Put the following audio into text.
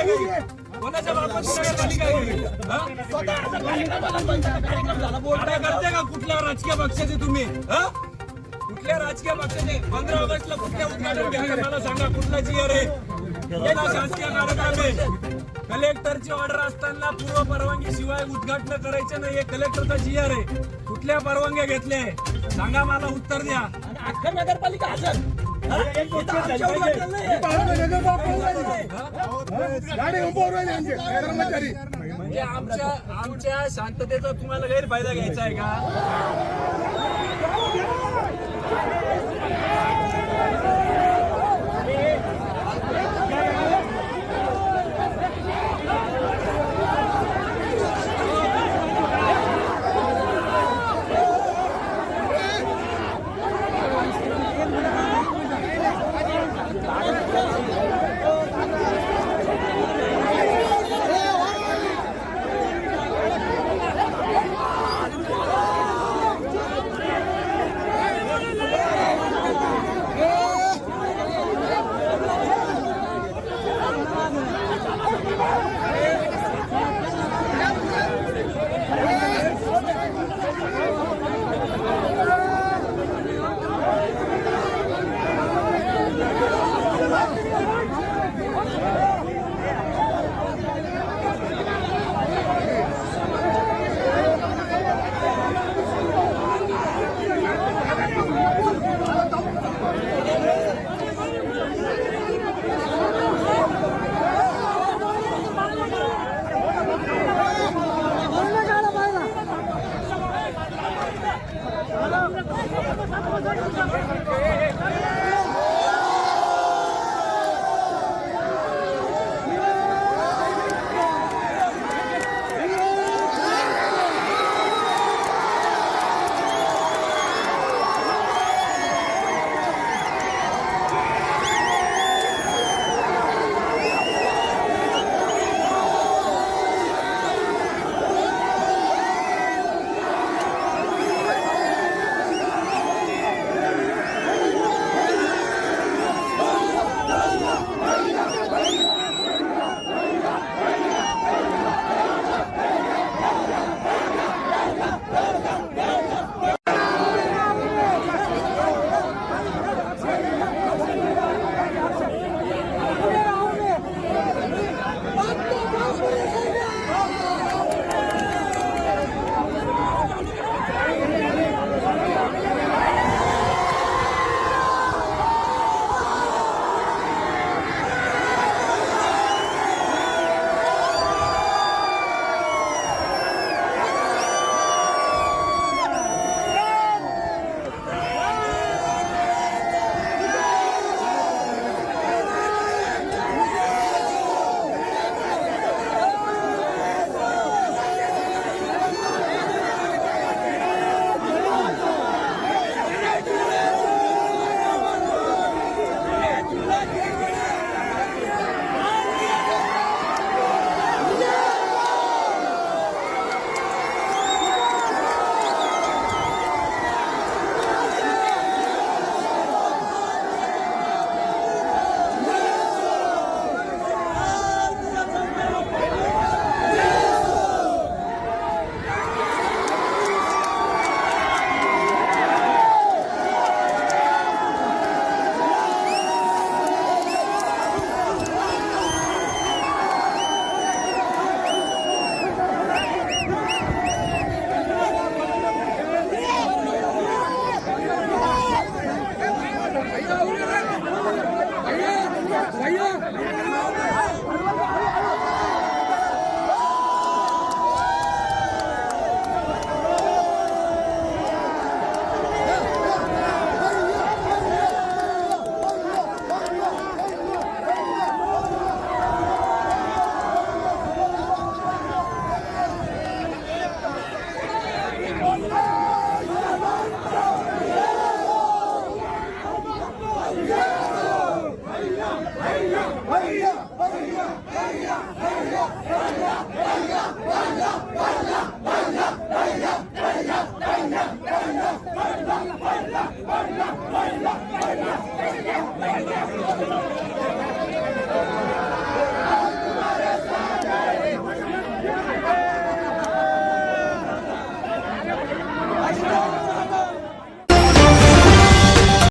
कोणाच्या करते का कुठल्या राजकीय पक्षाचे तुम्ही? कुठल्या राजकीय पक्षाचे? पंधरा ऑगस्टला कुठल्या उद्घाटन घेतलं मला सांगा कुठला जिअर आहे? शासकीय कार्यक्रम आहे? कलेक्टरची ऑर्डर असताना पूर्व परवानगी शिवाय उद्घाटन करायचं नाही हे कलेक्टरचा जिअर आहे. कुठल्या परवानग्या घेतल्या? सांगा मला उत्तर द्या. अख्खा नगरपालिका हजर. हा? कर्मचारी. म्हणजे आमच्या आमच्या शांततेचा तुम्हाला गैरफायदा घ्यायचा आहे का?